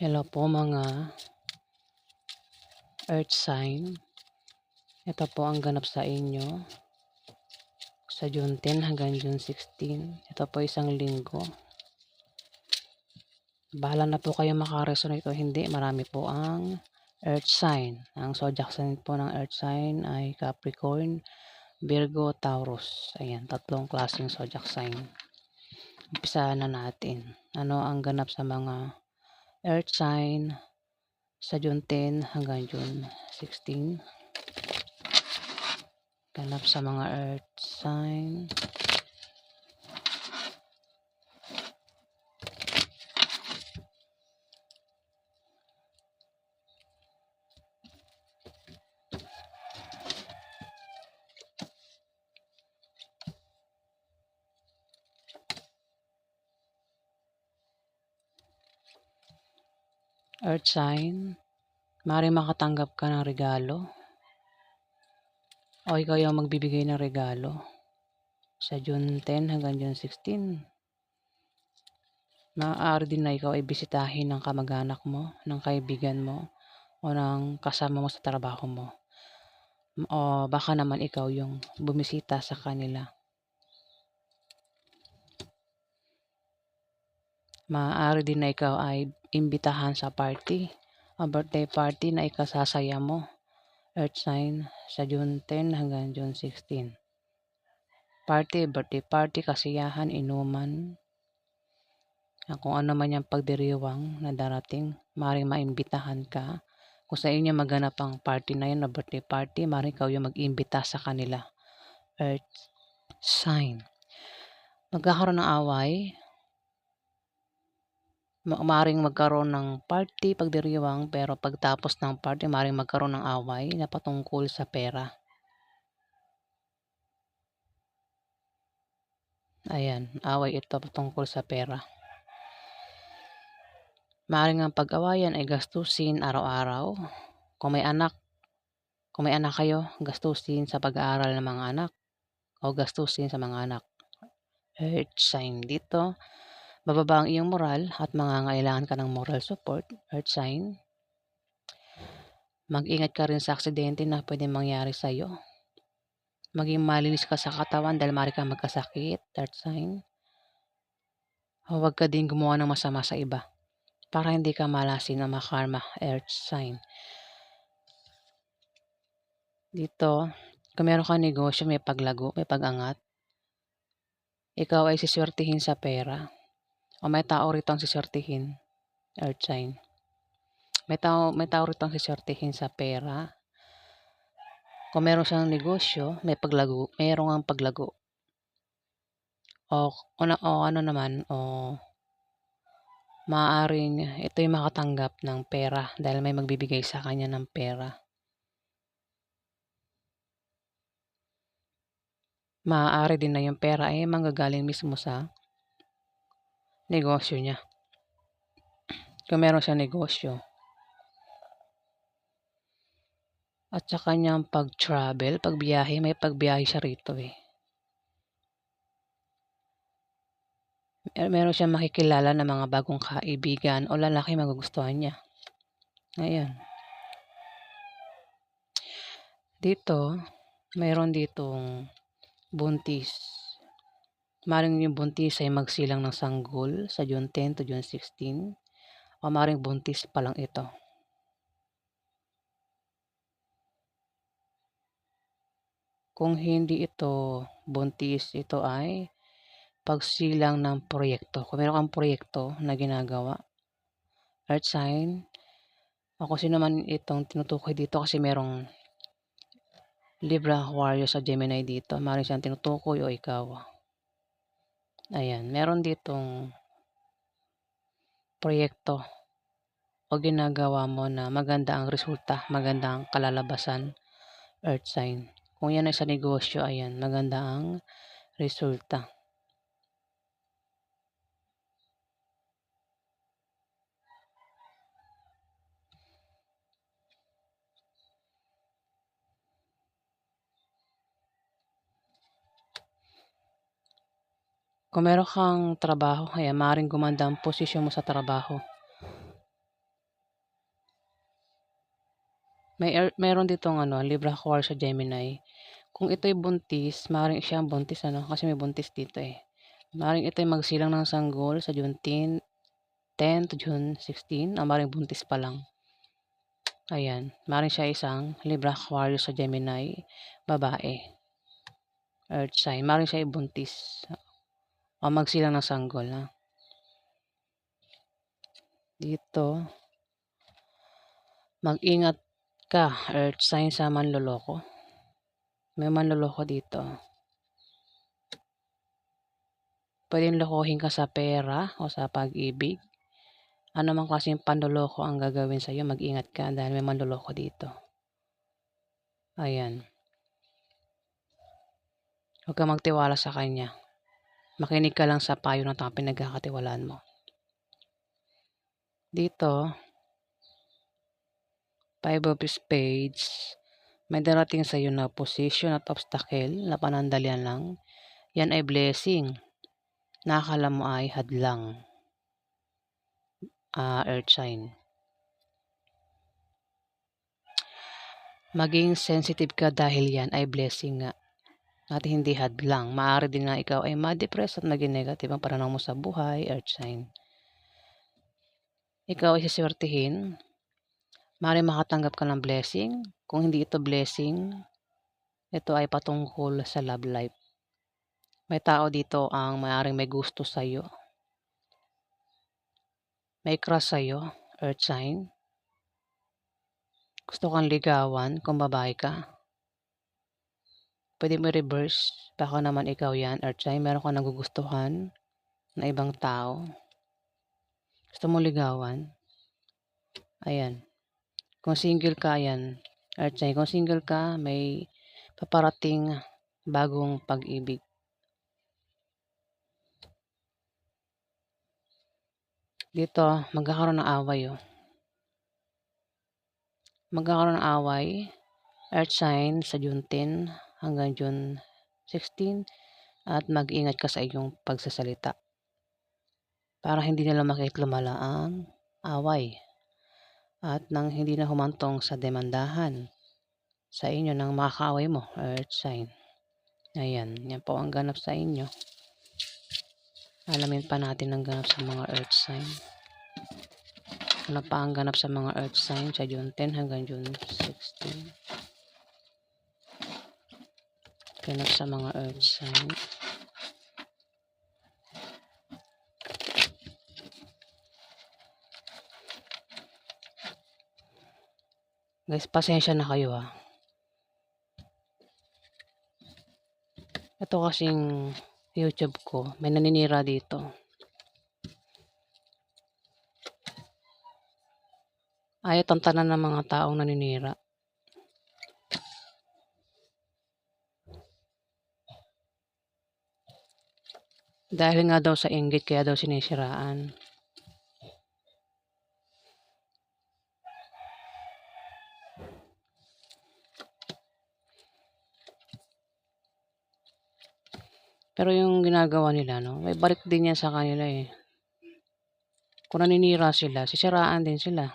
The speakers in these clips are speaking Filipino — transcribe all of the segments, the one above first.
Hello po mga earth sign. Ito po ang ganap sa inyo sa June 10 hanggang June 16. Ito po isang linggo. Bahala na po kayo makaresonate o hindi. Marami po ang earth sign. Ang zodiac sign po ng earth sign ay Capricorn, Virgo, Taurus. Ayan, tatlong klaseng zodiac sign. Umpisa na natin. Ano ang ganap sa mga earth sign sa June 10 hanggang June 16. Ganap sa mga earth sign. Earth sign. Mari makatanggap ka ng regalo. O ikaw yung magbibigay ng regalo. Sa June 10 hanggang June 16. Maaari din na ikaw ay bisitahin ng kamag-anak mo, ng kaibigan mo, o ng kasama mo sa trabaho mo. O baka naman ikaw yung bumisita sa kanila. Maaari din na ikaw ay imbitahan sa party o birthday party na ikasasaya mo. Earth sign sa June 10 hanggang June 16. Party, birthday party, kasiyahan, inuman. ah, Kung ano man yung pagdiriwang na darating, maaaring maimbitahan ka. Kung sa inyo maganap ang party na yun, na birthday party, maaaring ikaw yung mag-imbita sa kanila. Earth sign. Magkakaroon ng away, maaaring magkaroon ng party pagdiriwang pero pagtapos ng party maaaring magkaroon ng away na patungkol sa pera. Ayan, away ito patungkol sa pera. Maaaring ang pag-awayan ay gastusin araw-araw. Kung may anak, kung may anak kayo, gastusin sa pag-aaral ng mga anak o gastusin sa mga anak. Earth sign dito. Bababa ang iyong moral at mangangailangan ka ng moral support. Earth sign. Mag-ingat ka rin sa aksidente na pwede mangyari sa iyo. Maging malinis ka sa katawan dahil maaari kang magkasakit. Earth sign. Huwag ka din gumawa ng masama sa iba para hindi ka malasin ng makarma. Earth sign. Dito, kung meron kang negosyo, may paglago, may pag-angat. Ikaw ay siswertihin sa pera. O may tao rito ang siswertihin. Earth sign. May tao, may tao rito ang siswertihin sa pera. Kung meron siyang negosyo, may paglago, meron ang paglago. O, o, o ano naman, o maaaring ito'y makatanggap ng pera dahil may magbibigay sa kanya ng pera. Maaari din na yung pera ay manggagaling mismo sa negosyo niya. Kung meron siyang negosyo. At sa kanyang pag-travel, pagbiyahe, may pagbiyahe siya rito eh. Mer- Meron siyang makikilala ng mga bagong kaibigan o lalaki magugustuhan niya. Ayan. Dito, mayroon ditong buntis. Maring yung buntis ay magsilang ng sanggol sa June 10 to June 16. O maring buntis pa lang ito. Kung hindi ito buntis, ito ay pagsilang ng proyekto. Kung meron kang proyekto na ginagawa, earth sign, o kung sino man itong tinutukoy dito kasi merong Libra, Aquarius sa Gemini dito. Maaaring siyang tinutukoy o ikaw. Ayan, meron ditong proyekto o ginagawa mo na maganda ang resulta, maganda ang kalalabasan, earth sign. Kung yan ay sa negosyo, ayan, maganda ang resulta. Kung meron kang trabaho, ayan, maaaring gumanda ang posisyon mo sa trabaho. May er meron ditong ano, Libra Aquarius sa Gemini. Kung ito'y buntis, maaaring siyang buntis ano, kasi may buntis dito eh. Maaaring ito'y magsilang ng sanggol sa June 10, 10 to June 16, o maaaring buntis pa lang. Ayan, maaaring siya isang Libra Aquarius sa Gemini, babae. Earth sign, maaaring siya buntis o magsilang ng sanggol. Ha? Dito, mag-ingat ka, Earth sign sa manloloko. May manloloko dito. Pwedeng lokohin ka sa pera o sa pag-ibig. Ano man klaseng panloloko ang gagawin sa iyo, mag-ingat ka dahil may manloloko dito. Ayan. Huwag ka magtiwala sa kanya. Makinig ka lang sa payo ng taong pinagkakatiwalaan mo. Dito, Five of Spades, may darating sa iyo na position at obstacle na panandalian lang. Yan ay blessing. Nakakala mo ay hadlang. Uh, earth sign. Maging sensitive ka dahil yan ay blessing nga. At hindi hadlang. Maaari din na ikaw ay ma-depress at maging negative ang pananaw mo sa buhay, earth sign. Ikaw ay siswertihin Mari makatanggap ka ng blessing. Kung hindi ito blessing, ito ay patungkol sa love life. May tao dito ang maaaring may gusto sa iyo. May crush sa iyo, earth sign. Gusto kang ligawan kung babae ka. Pwede mo reverse. Baka naman ikaw yan, earth sign. Meron kang nagugustuhan na ibang tao. Gusto mo ligawan. Ayan. Kung single ka, yan. Earth sign, kung single ka, may paparating bagong pag-ibig. Dito, magkakaroon ng away, oh. Magkakaroon ng away, earth sign sa June 10 hanggang June 16 at mag-ingat ka sa iyong pagsasalita para hindi nila makita lumala ang away at nang hindi na humantong sa demandahan sa inyo ng mga kaaway mo, earth sign. Ayan, yan po ang ganap sa inyo. Alamin pa natin ang ganap sa mga earth sign. Ano pa ang ganap sa mga earth sign sa June 10 hanggang June 16. Ganap sa mga earth sign. Guys, pasensya na kayo ha. Ito kasing YouTube ko, may naninira dito. Ayaw tantanan ng mga taong naninira. Dahil nga daw sa inggit kaya daw sinisiraan. Pero yung ginagawa nila 'no, may balik din yan sa kanila, eh. Kung naninira sila, sisiraan din sila.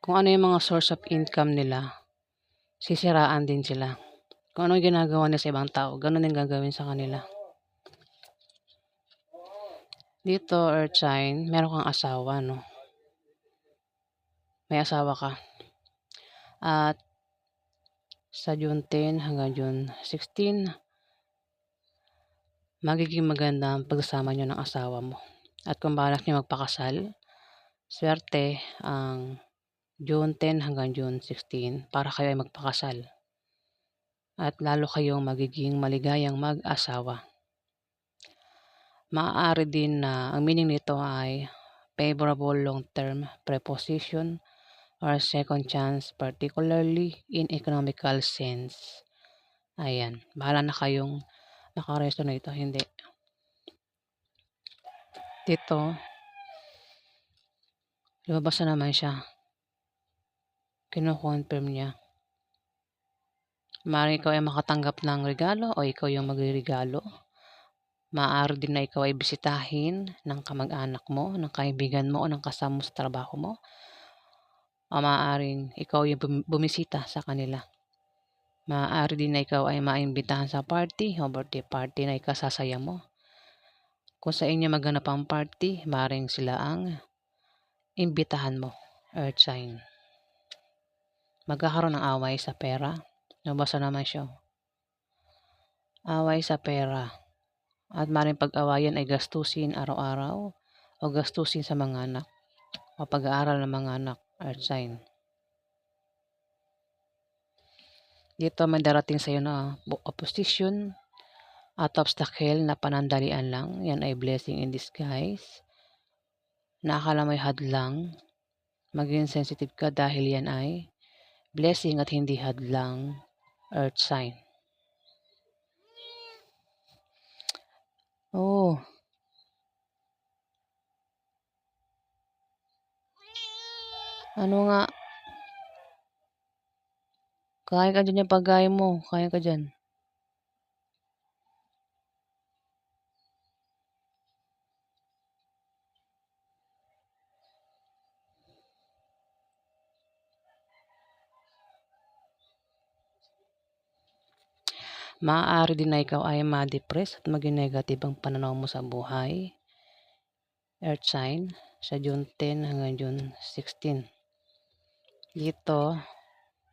Kung ano yung mga source of income nila, sisiraan din sila. Kung ano yung ginagawa nila sa ibang tao, gano'n din gagawin sa kanila. Dito, earth sign, meron kang asawa 'no. May asawa ka. At sa June 10 hanggang June 16, magiging maganda ang pagsasama nyo ng asawa mo. At kung balak nyo magpakasal, swerte ang June 10 hanggang June 16 para kayo ay magpakasal. At lalo kayong magiging maligayang mag-asawa. Maaari din na ang meaning nito ay favorable long-term preposition or second chance, particularly in economical sense. Ayan, bahala na kayong nakaresto na ito, hindi. Dito, lumabas na naman siya. Kino-confirm niya. Maaaring ikaw ay makatanggap ng regalo o ikaw yung magre-regalo. Maaari din na ikaw ay bisitahin ng kamag-anak mo, ng kaibigan mo o ng kasama mo sa trabaho mo. O maaaring ikaw yung bum- bumisita sa kanila. Maaari din na ikaw ay maimbitahan sa party o birthday party na ikasasaya mo. Kung sa inyo maganap ang party, maaaring sila ang imbitahan mo, earth sign. Magkakaroon ng away sa pera. Nabasa naman siya. Away sa pera. At maaaring pag-awayan ay gastusin araw-araw o gastusin sa mga anak o pag-aaral ng mga anak, earth sign. Dito may darating sa iyo na opposition at obstacle na panandalian lang. Yan ay blessing in disguise. Nakakala mo'y hadlang. Maging sensitive ka dahil yan ay blessing at hindi hadlang earth sign. Oh, ano nga? Kaya ka dyan yung pagkain mo. Kaya ka dyan. Maaari din na ikaw ay ma-depress at maging negative ang pananaw mo sa buhay. Earth sign sa June 10 hanggang June 16. Dito,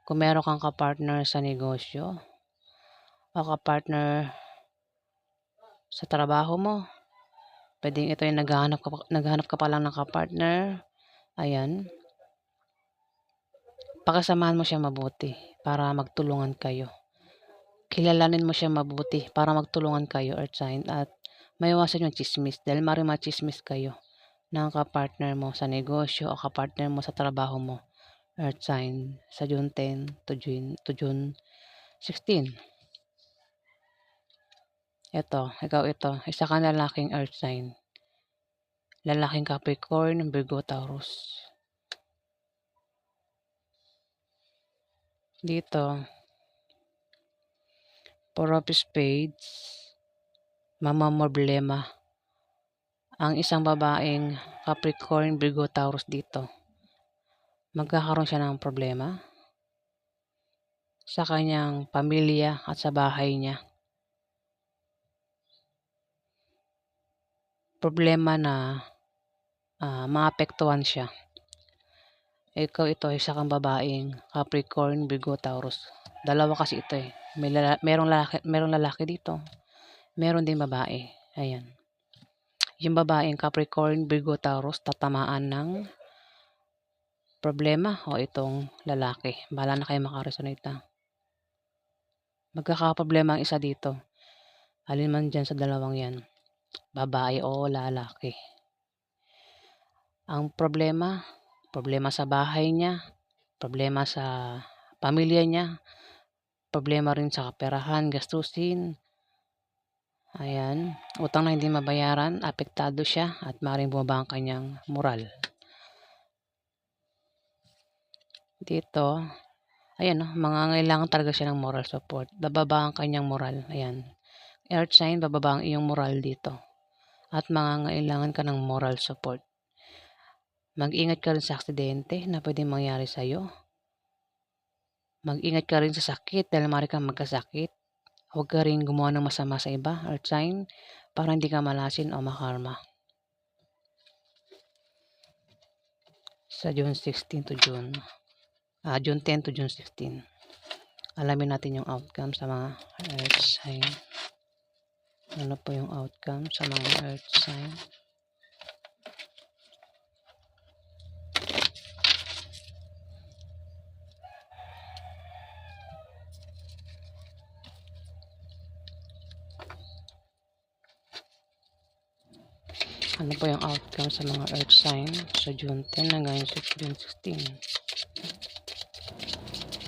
kung meron kang kapartner sa negosyo o kapartner sa trabaho mo, pwedeng ito yung naghahanap ka, naghahanap ka pa lang ng kapartner. Ayan. Pakasamahan mo siya mabuti para magtulungan kayo. Kilalanin mo siya mabuti para magtulungan kayo, Earth sign, at maiwasan yung chismis dahil mari machismis kayo ng kapartner mo sa negosyo o kapartner mo sa trabaho mo. Earth sign sa June 10 to June, to June 16. Ito, ikaw ito, isa kang lalaking earth sign. Lalaking Capricorn, Virgo, Taurus. Dito, Four of Spades, mama problema. Ang isang babaeng Capricorn, Virgo, Taurus dito. Magkakaroon siya ng problema sa kanyang pamilya at sa bahay niya. Problema na ah, maapektuhan siya. Ikaw ito, isa kang babaeng Capricorn, Virgo, Taurus. Dalawa kasi ito eh. May lala- merong, lalaki, merong lalaki dito. Meron din babae. Ayan. Yung babaeng Capricorn, Virgo, Taurus, tatamaan ng problema o itong lalaki. Bala na kayo makaresonate ha. Magkakaproblema ang isa dito. Alin man dyan sa dalawang yan. Babae o lalaki. Ang problema, problema sa bahay niya, problema sa pamilya niya, problema rin sa kaperahan, gastusin. Ayan, utang na hindi mabayaran, apektado siya at maaaring bumaba ang kanyang moral. Dito, ayan, no, mangangailangan talaga siya ng moral support. Bababa ang kanyang moral. Ayan. Earth sign, bababa ang iyong moral dito. At mangangailangan ka ng moral support. Mag-ingat ka rin sa aksidente na pwedeng mangyari sa iyo. Mag-ingat ka rin sa sakit dahil maaari kang magkasakit. Huwag ka rin gumawa ng masama sa iba, earth sign, para hindi ka malasin o makarma. Sa June 16 to June, ah, June 10 to June 16. Alamin natin yung outcome sa mga earth sign. Ano po yung outcome sa mga earth sign? Ano po yung outcome sa mga earth sign sa June 10 hanggang June 16?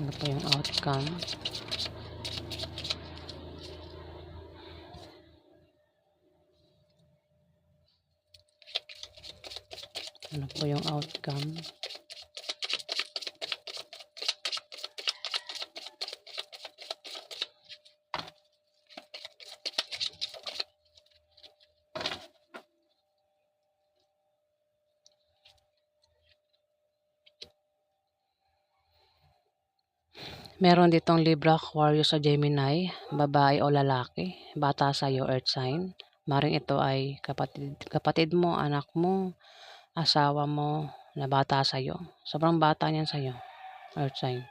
Ano po yung outcome? Ano po yung outcome? Meron ditong Libra, Aquarius o Gemini, babae o lalaki, bata sa'yo, earth sign. Maring ito ay kapatid, kapatid mo, anak mo, asawa mo, na bata sa'yo. Sobrang bata niyan sa'yo, earth sign.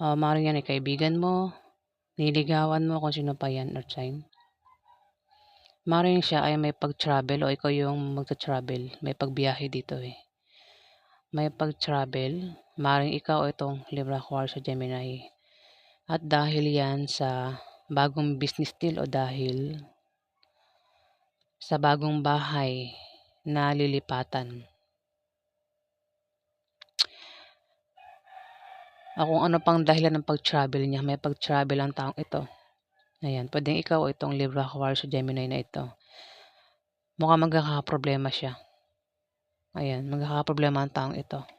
Uh, maring yan ay kaibigan mo, niligawan mo kung sino pa yan, earth sign. Maring siya ay may pag-travel o ikaw yung magta-travel. May pagbiyahe dito eh. May pag-travel. Maring ikaw itong Libra, Aquarius o Gemini. At dahil yan sa bagong business deal o dahil sa bagong bahay na lilipatan. Kung ano pang dahilan ng pag-travel niya, may pag-travel ang taong ito. Ayan, pwedeng ikaw o itong Libra, Aquarius o Gemini na ito. Mukhang magkakaproblema siya. Ayan, magkakaproblema ang taong ito.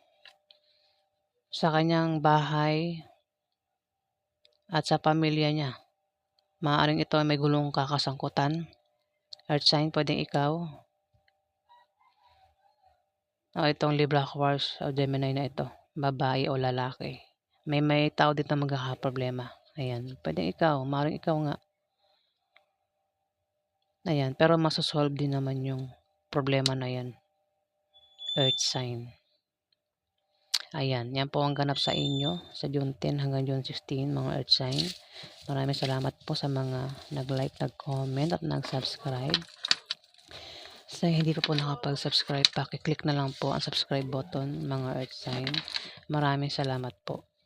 Sa kanyang bahay at sa pamilya niya. Maaaring ito ay may gulong kakasangkutan. Earth sign, pwedeng ikaw. O itong Libra, Aquarius o Gemini na ito. Babae o lalaki. May may tao dito na magkakaproblema. Ayan, pwedeng ikaw, maaaring ikaw nga. Ayan, pero masosolve din naman yung problema na yan. Earth sign. Ayan, yan po ang ganap sa inyo sa June 10 hanggang June 16, mga Earth sign. Maraming salamat po sa mga nag-like, nag-comment at nag-subscribe. Sa hindi pa po nakapag-subscribe, pakiclick na lang po ang subscribe button, mga Earth sign. Maraming salamat po.